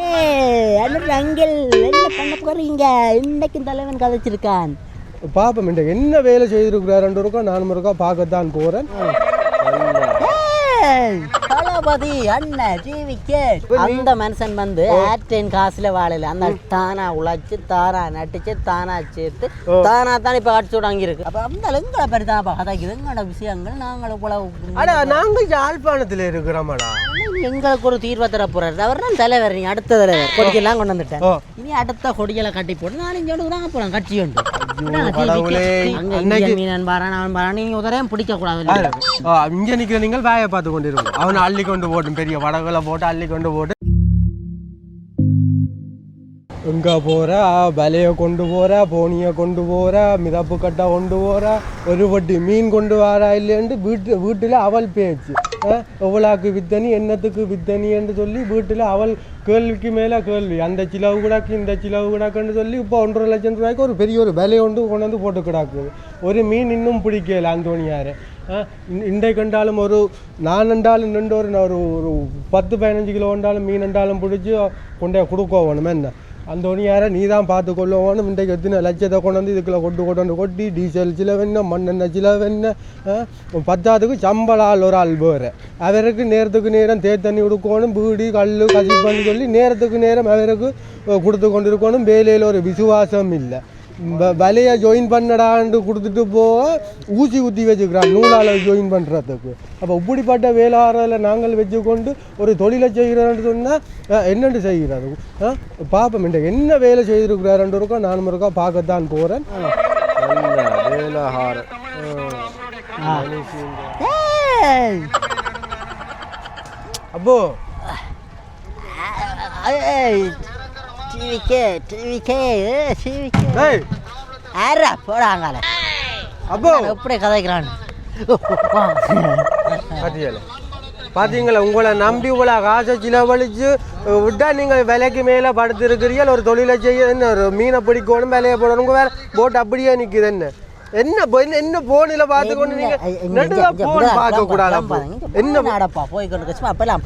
ஏய் அண்ணன் அங்கிள் என்ன பண்ண போறீங்க? இன்னைக்கு தலைவன் கதைச்சிருக்கான். பாப்போம் இந்த என்ன வேலை செய்திருக்கிறார்? ரெண்டு இருக்கா பார்க்கத்தான் போறேன். தளபதி அண்ணன் டிவிக்கு அந்த மனுஷன் வந்து ஆர்டென் காசுல வாழல. அந்த தானா உழைச்சு தானா நட்டிச்சு தானா சேர்த்து தானா தான் இப்ப அடிச்சு தொடங்கியிருக்கு அப்ப அந்த எங்களை தான் கதைக்குது எங்களோட விஷயங்கள். நாங்களும் போல அடா நாங்க யாழ்ப்பாணத்துல இருக்கிறோமாடா. எங்களுக்கு ஒரு தீர்வை தர போறாரு. அவர் தான் தலைவர் நீ அடுத்த தலைவர். கொடிக்கெல்லாம் கொண்டு வந்துட்டேன். இனி அடுத்த கொடிகளை கட்டி போட்டு நான் இங்க போறோம் கட்சி உண்டு. இங்க நிக்கிற நீங்கள் வேலையை பார்த்து கொண்டு இருக்கும் அவனை அள்ளி கொண்டு போட்டும் பெரிய வடகுல போட்டு அள்ளி கொண்டு போட்டு. எங்க போற? வலைய கொண்டு போற போனிய கொண்டு போற மிதப்பு கட்டை கொண்டு போற ஒரு வட்டி மீன் கொண்டு வரா இல்லைன்னு வீட்டு வீட்டுல அவள் பேச்சு. எவ்வளாக்கு வித்தனி என்னத்துக்கு வித்தனின்னு சொல்லி வீட்டில் அவள் கேள்விக்கு மேலே கேள்வி. அந்த சிலவு கிடாக்கு இந்த சிலவு கிடாக்குன்னு சொல்லி இப்போ ஒன்றரை லட்சம் ரூபாய்க்கு ஒரு பெரிய ஒரு விலையை கொண்டு கொண்டு வந்து போட்டு கிடாக்குது ஒரு மீன் இன்னும் பிடிக்கல அந்தோணியாரு. இண்டை கண்டாலும் ஒரு நான் ரெண்டாலும் நின்று ஒரு ஒரு பத்து பதினஞ்சு கிலோ கொண்டாலும் மீன் என்றாலும் பிடிச்சி கொண்டே கொடுக்கணும் என்ன? அந்த ஒனியார நீ தான் பார்த்து கொள்ளுவோன்னு இன்றைக்கு எத்தனை லட்சத்தை கொண்டு வந்து இதுக்குள்ளே கொண்டு கொண்டு வந்து கொட்டி டீசல் சிலவென்ன மண்ணெண்ணெய் சிலவென்ன பத்தாத்துக்கு சம்பள ஆள் ஒரு ஆள் வேறு. அவருக்கு நேரத்துக்கு நேரம் தேத்தண்ணி கொடுக்கணும் பீடி கல் கசிப்பன்னு சொல்லி நேரத்துக்கு நேரம் அவருக்கு கொடுத்து கொண்டு இருக்கணும் வேலையில் ஒரு விசுவாசம் இல்லை. வலையை ஜாயின் பண்ணடான்னு கொடுத்துட்டு போக ஊசி குத்தி வச்சுக்கிறான். நூலால் ஜாயின் பண்ணுறதுக்கு அப்போ இப்படிப்பட்ட வேளாறில் நாங்கள் வச்சுக்கொண்டு ஒரு தொழிலை செய்கிறோன்னு சொன்னால் என்னென்று செய்கிறது பார்ப்போம் இந்த என்ன வேலை செய்திருக்கிறாருன்னு இருக்கா நானும் இருக்கா பார்க்கத்தான் போகிறேன் வேலைஹார அப்போ ஏய், டிவிக்கே டிவிக்கே ஏய், ஆறா போடாங்கால அப்போ எப்படி கதைக்கிறான் பாத்தீங்களா பாத்தீங்களா உங்களை நம்பி உங்களை காசை சிலவழிச்சு விட்டா நீங்கள் விலைக்கு மேலே படுத்திருக்கிறீர்கள் ஒரு தொழிலை செய்ய என்ன ஒரு மீனை பிடிக்கணும் விலையை போடணும் உங்க வேற போட்டு அப்படியே நிக்குது என்ன? என்ன என்ன போனில பார்த்து கொண்டு நீங்க போன் பார்க்க கூடாது. என்ன நடப்பா போய் கொண்டு அப்பெல்லாம்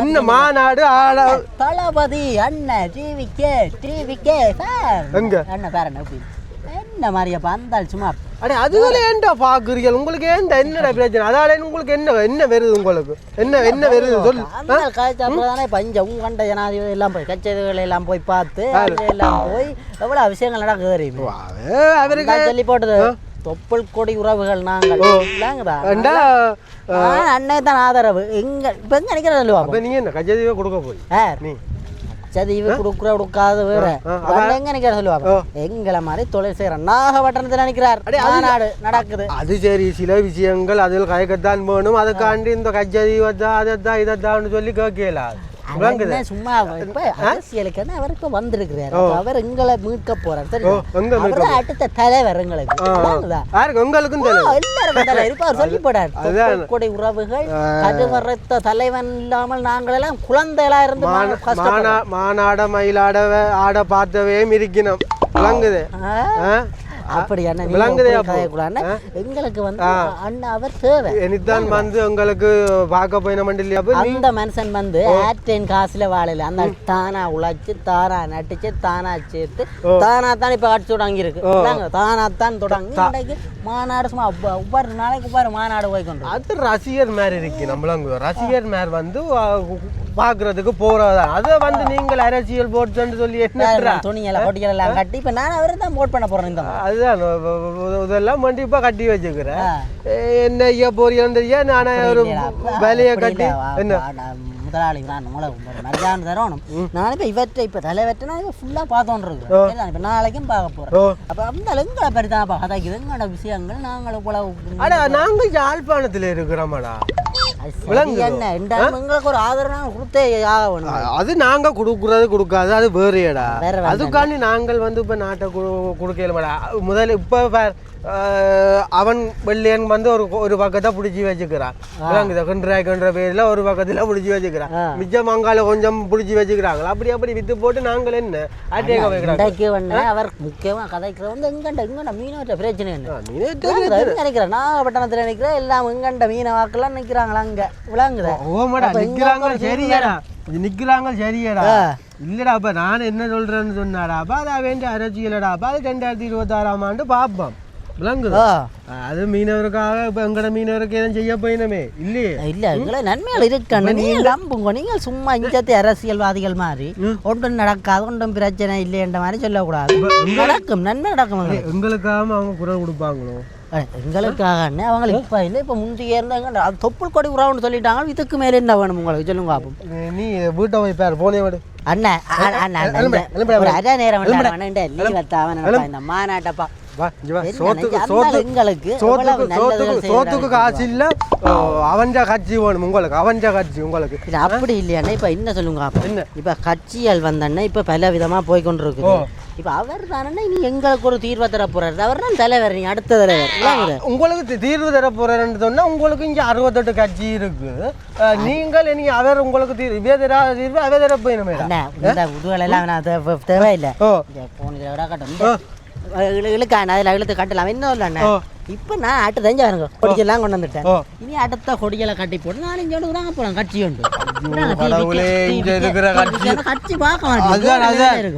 என்ன மாநாடு? ஆள தளபதி அண்ணன் டிவிக்கே டிவிக்கே சார். எங்க? அண்ணன் பேர் என்ன என்ன மாதிரியாப்பா அந்த சும்மா அடே அதுல ஏன்டா பாக்குறீர்கள்? உங்களுக்கு ஏன்டா என்னடா பிரச்சனை? அதால உங்களுக்கு என்ன என்ன வருது உங்களுக்கு? என்ன என்ன வருது சொல்லு. காய்ச்சா தானே பஞ்சம் கண்ட ஜனாதிபதி எல்லாம் போய் கச்சேரிகள் எல்லாம் போய் பார்த்து எல்லாம் போய் எவ்வளவு விஷயங்கள் நடக்குது அவருக்கு சொல்லி போட்டது. தொப்புள் கொடி உறவுகள் நாங்கள். இல்லைங்கடா. அண்ணே தான் ஆதரவு. எங்க இப்ப எங்க நினைக்கிற சொல்லுவா நீங்க என்ன கஜதீவை கொடுக்க போய்? நீ. சதீவு கொடுக்குற கொடுக்காத வேற. எங்க நினைக்கிற சொல்லுவாங்க எங்களை மாதிரி தொழில் செய்யற நாகப்பட்டினத்தில் நினைக்கிறார் நாடு நடக்குது. அது சரி சில விஷயங்கள் அதில் கயக்கத்தான் வேணும். அதுக்காண்டி இந்த கஜதீவை தான் அதை தான் இதை தான் சொல்லி கேட்கல. என்ன சும்மா இப்ப அரசியலுக்கு அவர் இப்ப வந்திருக்கிறார். அப்ப அவர் எங்களை மீட்க போறார். அவர் அடுத்த தலைவர் எங்களுக்கு. உங்களுக்கும் எல்லாருக்கும் தலைவர். அவர் சொல்லி. தொப்புள்கொடி உறவுகள் கருவறைத்த தலைவன் இல்லாமல் நாங்கள் எல்லாம் குழந்தைகளா இருந்து மானாட மயிலாடவ ஆட பார்த்தவே மிரிக்கணும் விளங்குது? அப்படி அண்ணா நீங்க விளங்குதே. கதையக்கூடாது. எங்களுக்கு வந்து அண்ணா அவர் தேவை. வந்து உங்களுக்கு பார்க்க போயின அப்ப? நீ அந்த மனுஷன் வந்து ஆர்டென் காசுல வாழல அந்த தானா உழைச்சு தானா நட்டிச்சு தானா சேர்த்து தானா தான் இப்ப அடிச்சு தொடங்கி இருக்கு. தானா தான் தொடங்கி. மாநாடு சும்மா ஒவ்வொரு நாளைக்கு ஒவ்வொரு மாநாடு போய் அது ரசிகர் மாதிரி இருக்கு நம்மளங்க ரசிகர் மாதிரி வந்து பாக்குறதுக்கு போறதா அதை வந்து நீங்கள் அரசியல் போட்டுன்னு சொல்லி என்ன துணியெல்லாம் கொட்டிகள் எல்லாம் கட்டி இப்ப நான் அவரை தான் போட் பண்ண போறேன் இந்த. அதுதான் இதெல்லாம் கண்டிப்பா கட்டி வச்சுக்கிறேன். என்ன ஐயா போறியான்னு தெரியா? நானே ஒரு வேலையை கட்டி என்ன? முதலாளி மரியாதை தரணும். நான் இப்ப இவற்றை இப்ப தலைவற்றை நான் ஃபுல்லா பார்த்தோன்னு இருக்கேன் இப்ப நாளைக்கும் பார்க்க ஓ. அப்ப அந்த எங்களை பற்றி தான் கதைக்குது எங்களோட விஷயங்கள் நாங்கள் போல அடா நாங்க யாழ்ப்பாணத்துல இருக்கிறோமாடா? என்ன? எங்களுக்கு ஒரு ஆதரவு கொடுத்தே ஆகணும். அது நாங்க கொடுக்குறது கொடுக்காது அது வேறையடா. வேற வேற அதுக்காண்டி நாங்கள் வந்து இப்ப நாட்டை கொடுக்கலமாடா முதல்ல இப்ப அவன் வெள்ளையன் வந்து ஒரு ஒரு பக்கத்தை பிடிச்சி வச்சுக்கிறான். விளங்குதா கன்றாய்க்குன்ற பேர்ல ஒரு பக்கத்துல பிடிச்சி வச்சுக்கிறான். மிச்சம் மங்கால கொஞ்சம் பிடிச்சி வச்சுக்கிறாங்க அப்படி அப்படி வித்து போட்டு நாங்கள் என்ன? வைக்கிறாங்க அவர் முக்கியமா கதைக்கிற வந்து எங்கண்ட எங்கண்ட மீனவற்ற பிரச்சனை என்ன? நீனே நினைக்கிறேன் நாகப்பட்டினத்தில் நினைக்கிறேன் எல்லாம் எங்கண்ட மீன வாக்கெல்லாம் நிற்கிறாங்களா அங்க? விளங்குதா ஓமாடா நிக்கிறாங்க சரியாடா. இது நிக்கிறாங்க சரியடா. இல்லடா அப்ப நான் என்ன சொல்றேன்னு சொன்னாடா அப்ப அது அவன் அரசியலடா அப்ப அது ரெண்டாயிரத்தி இருபத்தாறாம் ஆண்டு பார்ப்போம் விளங்குது? அது மீனவருக்காக இப்ப எங்கட மீனவருக்கு எதுவும் செய்ய போயினமே. இல்லையே? இல்ல எங்களை நன்மைகள் இருக்கான்னு நீங்கள் நம்புங்க. நீங்கள் சும்மா இஞ்சத்து அரசியல்வாதிகள் மாதிரி. ஒன்றும் நடக்காது ஒன்றும் பிரச்சனை இல்லைன்ற மாதிரி சொல்லக்கூடாது. நடக்கும் நன்மை நடக்கும் எங்களுக்கு. எங்களுக்காக அவங்க குரல் கொடுப்பாங்களோ? எங்களுக்காக என்ன? அவங்க இப்ப இல்லை இப்ப முந்தைய இருந்தாங்க தொப்புள் கொடி உறவுன்னு சொல்லிட்டாங்க இதுக்கு மேல என்ன வேணும் உங்களுக்கு? சொல்லுங்க பாப்போம். நீ வீட்டை போய் பாரு போனே விடு. அண்ணா அண்ணா, அண்ணா ஒரு அரை நேரம் லீவ் வத்தாவன் இந்த மாநாட்டப்பா வா இங்க வா என்ன சோத்துக்கு சோத்துக்கு. காசு இல்ல அவஞ்ச கட்சி வேணும் உங்களுக்கு அவஞ்ச கட்சி உங்களுக்கு இது அப்படி இல்லையாண்ணா இப்ப என்ன சொல்லுங்க என்ன? இப்ப கட்சிகள் வந்தண்ணா இப்ப பல விதமா போய் கொண்டிருக்கு இப்ப அவர் தானே இனி எங்களுக்கு ஒரு தீர்வை தர போறாரு. அவர் தான் தலைவர் நீ அடுத்த தலைவர். உங்களுக்கு தீர்வு தர போறேன்னு சொன்னா உங்களுக்கு இங்க அறுபத்தெட்டு கட்சி இருக்கு. நீங்கள் இனி அவர் உங்களுக்கு தீர்வு இவே தரா தீர்வு அவே தர போயிடுமே. இந்த உதுகள் எல்லாம் நான் தேவையில்லை. போனதில் விட கட்டும் இழுக்காண்ணா அதில் இழுத்து கட்டலாம். என்ன அண்ணா. ஓ. இப்போ நான் ஆட்டு தெரிஞ்ச வருங்க கொடிக்கெல்லாம் கொண்டு வந்துட்டேன். இனி அடுத்த கொடிகளை கட்டி போட்டு நான் இங்கே விடுறாங்க போகலாம் கட்சி உண்டு. கடவுளே, இங்க இருக்கிற கட்சி- பார்க்க மாட்டேன்.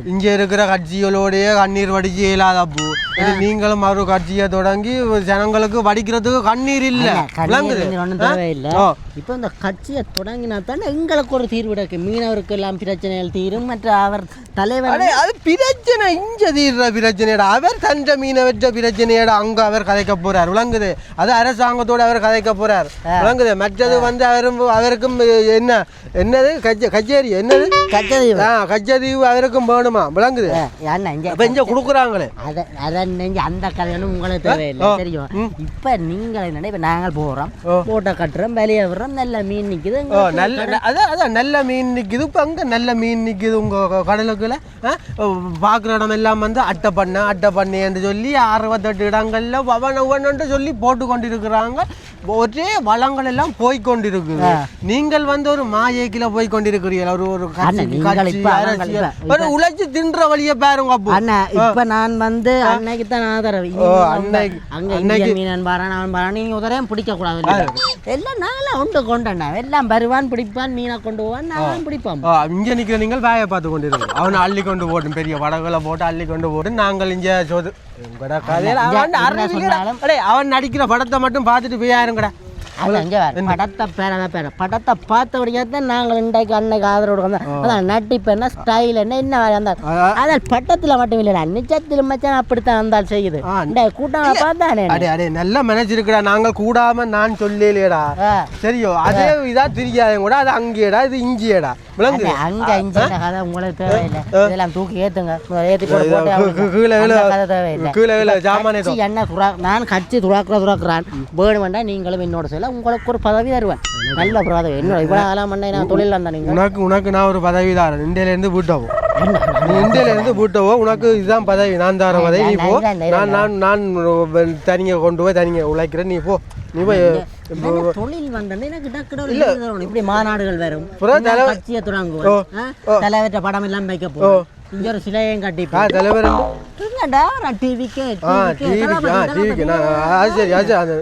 இங்க இருக்கிற கட்சிகளோடய கண்ணீர் வடிச்சு இயலாத அப்போ நீங்களும் மறு கட்சியை தொடங்கி ஜனங்களுக்கு வடிக்கிறதுக்கு கண்ணீர் இல்ல. விளங்குது. ஒன்றும் தேவையில்லை. இப்போ இந்த கட்சியை தொடங்கினா தானே எங்களுக்கு ஒரு தீர்வு கிடைக்கும் மீனவருக்கு எல்லாம் பிரச்சனைகள் தீரும் மற்ற அவர் தலைவர் அது பிரச்சனை இஞ்ச தீர்ற பிரச்சனைடா அவர் தஞ்ச மீனை வச்ச பிரச்சனையடா. அங்க அவர் கதைக்க போறார். விளங்குது. அது அரசாங்கத்தோட அவர் கதைக்க போறார். விளங்குது. மற்றது வந்து அவரும் அவருக்கும் என்ன என்னது? கச்ச கச்சேரி என்னது? கச்சதீவு. ஆ கச்சதீவு அவருக்கும் வேணுமா? விளங்குது. இங்கே கொடுக்குறாங்களே. அத நெஞ்சு அந்த கதைகளும் உங்களுக்கு தெரியும்? இப்ப நீங்கள் என்ன இப்ப நாங்கள் போறோம். போட்டோ கட்டுறோம் வெளியே விடுறோம். நல்ல மீன் நிக்குது. ஓ நல்ல அதான் அதான் நல்ல மீன் நிக்குது. இப்போ அங்கே நல்ல மீன் நிக்குது உங்க க- கடலுக்குள்ள பார்க்குற இடம் எல்லாம் வந்து அட்டை பண்ண அட்டை பண்ணேன்னு சொல்லி அறுபத்தெட்டு இடங்கள்ல ஒவ்வொன்று சொல்லி போட்டு கொண்டிருக்கிறாங்க ஒரே வளங்கள் எல்லாம் போய் கொண்டிருக்குது நீங்கள் வந்து ஒரு மாயைக்குள்ள போய் கொண்டிருக்கிறீர்கள் ஒரு ஒரு உழைச்சி தின்ற வழியை பாருங்க அண்ணா இப்ப நான் வந்து அன்னைக்கு தான் ஆதரவு அன்னைக்கு- அங்க மீனன் பாரான் அவன் பாரான் நீங்க உதரையும் பிடிக்க கூடாது? எல்லாம் நாங்களாம் உண்டு கொண்டண்ணா எல்லாம் வருவான் பிடிப்பான் மீனை கொண்டு போவான் நாங்களும் பிடிப்போம் ஆ, இங்க நிக்கிற நீங்கள் வேலையை பார்த்து கொண்டு இருக்கோம் அவனை அள்ளி கொண்டு போட்டும் பெரிய வடகளை போட்டு அள்ளி கொண்டு போட்டு நாங்கள் இங்க அவன் நடிக்கிற படத்தை மட்டும் பார்த்துட்டு போயாருங்கடா அது அங்கே வேறு படத்தை பேர பேர. படத்தை பார்த்தபடியே தான் நாங்கள் இன்றைக்கு அன்னைக்கு ஆதரவு கொடுக்கணும் அதான் நட்டிப்பு என்ன ஸ்டைல் என்ன என்ன வேலை அந்த அதான் பட்டத்தில் மட்டும் இல்லை நிச்சயத்தில் மச்சான் அப்படித்தான் வந்தால் செய்யுது. இந்த கூட்டம் பார்த்தானே அடே அடே நல்ல மனசிருக்குடா. நாங்கள் கூடாம நான் சொல்லலையேடா. சரியோ அதே இதா தெரியாத கூட அது அங்கேடா அது இங்கேடா விளங்கு அங்க இஞ்சி கதை உங்களுக்கு தேவையில்லை? இதெல்லாம் தூக்கி ஏத்துங்க. ஏத்தி போட்டு. கீழே கீழே கீழே ஜாமானே என்ன துறா நான் கட்சி துறாக்குற துறாக்குறான். வேணுமெண்டா நீங்களும் என்னோட சொல்ல உங்களுக்கு ஒரு பதவி தருவேன். நல்ல பதவி என்னோட இவ்வளோ காலம் பண்ண நான் தொழில் வந்தேன் நீங்கள் உனக்கு உனக்கு நான் ஒரு பதவி தாரேன் இந்தியில இருந்து வீட்டவோ நீ இந்தியில இருந்து வீட்டவோ உனக்கு இதுதான் பதவி. நான் தர பதவி. நீ போ. நான் நான் நான் தனிங்க கொண்டு போய் தனிங்க உழைக்கிறேன். நீ போ. நீ போய் தொழில் வந்தேன் எனக்கு டக்கு. இப்படி மாநாடுகள் வரும். கட்சியை படம் எல்லாம் வைக்க போறோம் இங்க ஒரு சிலையும் கட்டி தலைவர். டிவிக்கு சரி அது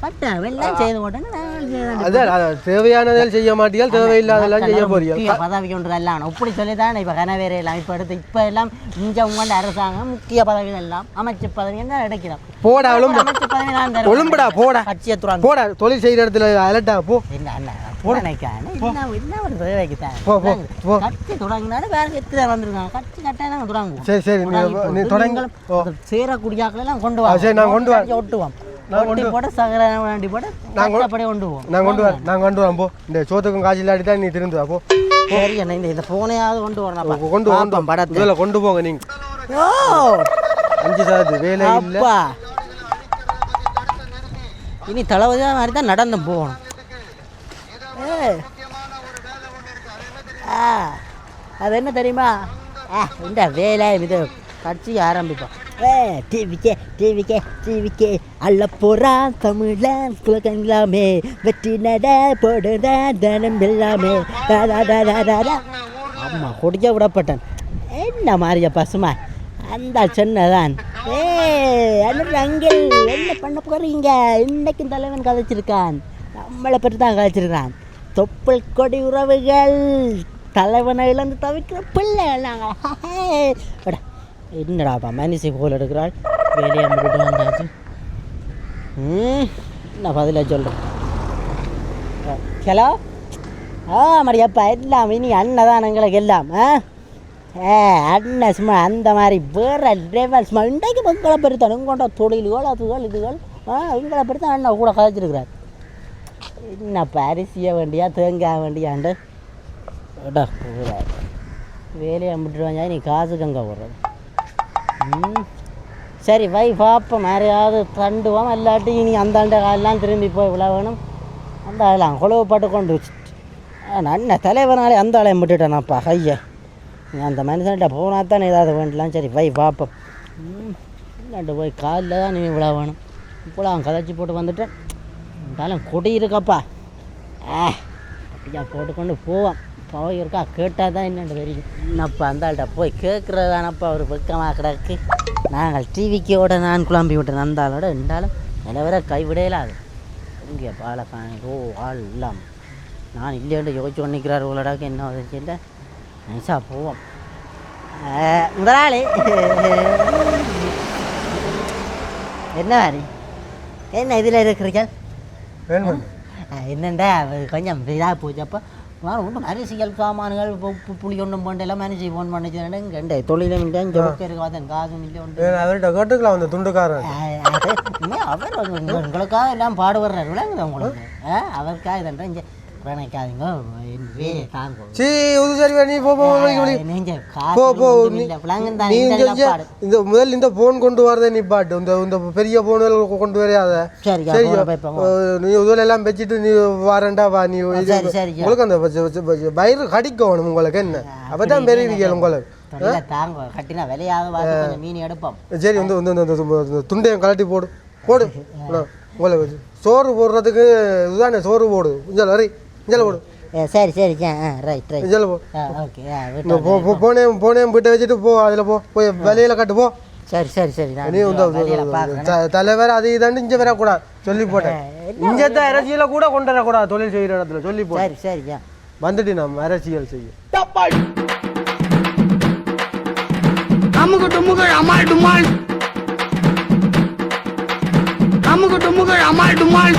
சரி அது பட்ட வெள்ளம் செய்து போட்டேன்னு நான் செய்தேன். அதான் அது தேவையானதில் செய்ய மாட்டீர்கள் தேவையில்லாதெல்லாம் செய்ய போறீங்க பதவி ஒன்று எல்லாம் இப்படி சொல்லி தான் இப்போ கனவேறு எல்லாம் இப்போ எடுத்து இப்போ எல்லாம் இங்க உங்கள்ட்ட அரசாங்கம் முக்கிய பதவிகள் எல்லாம் அமைச்சு பதவி என்ன எடுக்கிறோம். போடா பதவி. ஒழும்புடா போடா கட்சியை துறாங்க போடா. தொழில் செய்யற இடத்துல அலட்டா போ. என்ன அண்ணா தான்? சேரக்கூடிய கொண்டு வாங்க. சரி, நான் கொண்டு. கட்சியை ஒட்டுவோம். ஒட்டி போட சகர வண்டி போட கட்டப்படி கொண்டு போவோம். நான் கொண்டு வரேன் நான் கொண்டு வரேன் போ. இந்த சோத்துக்கும் காசு இல்லாட்டி தான் நீ திருந்து சரி அண்ணா இந்த இந்த போனையாவது கொண்டு வரணும். கொண்டு கொண்டு பாப்போம் படத்தை. முதல்ல கொண்டு போங்க நீங்க. ஓ! அஞ்சு சாது வேலை இல்ல. அப்பா. இனி தளபதியாக மாதிரி தான் நடந்து போகணும். ஏ. ஆ. அது என்ன தெரியுமா? ஆ இந்த வேலை இது. கட்சி ஆரம்பிப்போம். டிவிக்கே டிவிக்கே டிவிக்கே அள்ள போகிறான் தமிழன் குலகங்களாமே வெற்றி நட போடுற தனம் எல்லாமே. ஆமாம் குடிக்க விடப்பட்டேன். என்ன மாறிய பசுமா? அந்த சொன்னதான். ஏ அண்ணன் அங்கிள் என்ன பண்ண போகிறீங்க இன்னைக்கு தலைவன் கதைச்சிருக்கான். நம்மளை பற்றி தான் கதைச்சிருக்கான் தொப்புள் கொடி உறவுகள் தலைவனை இழந்து தவிக்கிற பிள்ளை நாங்கள் என்னடாப்பா மனுஷி போல் எடுக்கிறாள். வேலையை முடிட்டு வந்தாச்சு ம் என்ன பதிலாக சொல்கிறேன் ஹலோ? ஆ மடியப்பா எல்லாம் இனி அண்ணன் தான் எங்களுக்கு எல்லாம் ஆ? ஏ அண்ணன் சும்மா அந்த மாதிரி வேற டிரைவர் சும்மா இன்றைக்கு மக்களை பெருத்தான் உங்கள்கிட்ட தொழில்கள் அதுகள் இதுகள் ஆ எங்களை பெருத்தான் அண்ணன் கூட கதைச்சிருக்கிறார். என்னப்பா அரிசிய வேண்டியா தேங்காய் வேண்டியாண்டு? வேலையை விட்டுருவாங்க நீ காசுக்கு அங்கே போடுறது சரி வை பார்ப்போம் யாரையாவது தண்டுவோம் இல்லாட்டி இனி அந்த ஆண்ட காலெலாம் திரும்பி போய் விழா வேணும். அந்த ஆளெலாம் குழவுப்பட்டு கொண்டு வச்சு அண்ணன் தலைவனாலே அந்த ஆளையும் விட்டுட்டேனாப்பா ஐயா. நீ அந்த மனுஷன்கிட்ட போனால் தானே ஏதாவது வேண்டலாம் சரி வை பார்ப்போம் ம். இல்லாண்டு போய் காலில் தான் நீ விழா வேணும். இப்போலாம் அவன் கதைச்சி போட்டு வந்துட்டேன். இருந்தாலும் கொடி இருக்கப்பா. ஆ அப்படியா போட்டுக்கொண்டு போவான். போய் இருக்கா கேட்டால் தான் என்னென்னு தெரியும். என்னப்பா அந்த ஆள்கிட்ட போய் கேட்குறதானப்பா ஒரு வெக்கமாக கிடக்கு. நாங்கள் டிவிக்கோட நான் குழம்பி விட்டேன். அந்த ஆளோட இருந்தாலும் நிலவர கைவிடையலாது இங்கே பாலக்கான ஓ ஆள் இல்லாமல் நான் இல்லையோண்டு யோசிச்சு கொண்டிருக்கிறார் உங்களடாக்கு என்ன உதவிச்சிட்டு நைஸாக போவோம். முதலாளி. என்ன மாதிரி என்ன இதில் இருக்கிறீர்கள்? வேணும் என்னண்டா கொஞ்சம் இதாக போச்சு அப்போ நான் ஒன்றும் அரசியல் சாமான்கள் புளி ஒன்றும் போண்டு எல்லாம் மேனேஜ் ஃபோன் பண்ணிச்சு கண்டு தொழிலும் இல்லை இங்கே இருக்க பார்த்தேன் காசும் இல்லை உண்டு அவர்கிட்ட கேட்டுக்கலாம் அந்த துண்டுக்காரன் அவர் உங்க- உங்களுக்காக எல்லாம் பாடுபடுறாரு விளங்குது உங்களுக்கு அவருக்காக இதெல்லாம் இங்கே பிரணக்காதீங்க வேலையை தாங்க சீ உது சரி நீ போ போ போ, போ, நீ இந்த பாடு இந்த முதல்ல இந்த போன் கொண்டு வரதே நீ பாட்டு இந்த இந்த பெரிய போன்கள் கொண்டு வரையாத சரி நீ உதவில எல்லாம் வச்சுட்டு நீ வாரண்டா வா நீ உங்களுக்கு அந்த கடிக்கணும் உங்களுக்கு என்ன அப்பதான் பெரியவியல் உங்களுக்கு கொஞ்சம் சரி வந்து துண்டையும் கழட்டி போடு போடு உங்களுக்கு சோறு போடுறதுக்கு இதுதானே சோறு போடு இஞ்சல் வரி இஞ்சல் போடு. சரி சரி ஆ ரைட் ரைட் இஞ்சல் போ. ஓகே போ போ- போனேன் போனேன் வீட்டை வச்சுட்டு போ அதில் போ போய் வெளியில கட்டு போ. சரி சரி சரி நீ தலைவர் அது இதாண்டு இங்கே வரக்கூடாது சொல்லி போட்டேன். இங்கே தான் அரசியலை கூட கொண்டு வரக்கூடாது தொழில் செய்கிற இடத்துல சொல்லி போட்டேன். சரி சரி வந்துட்டு நம்ம அரசியல் செய்ய. அமுக டுமுக அமால் டுமால். அமுக டுமுக அமால் டுமால்.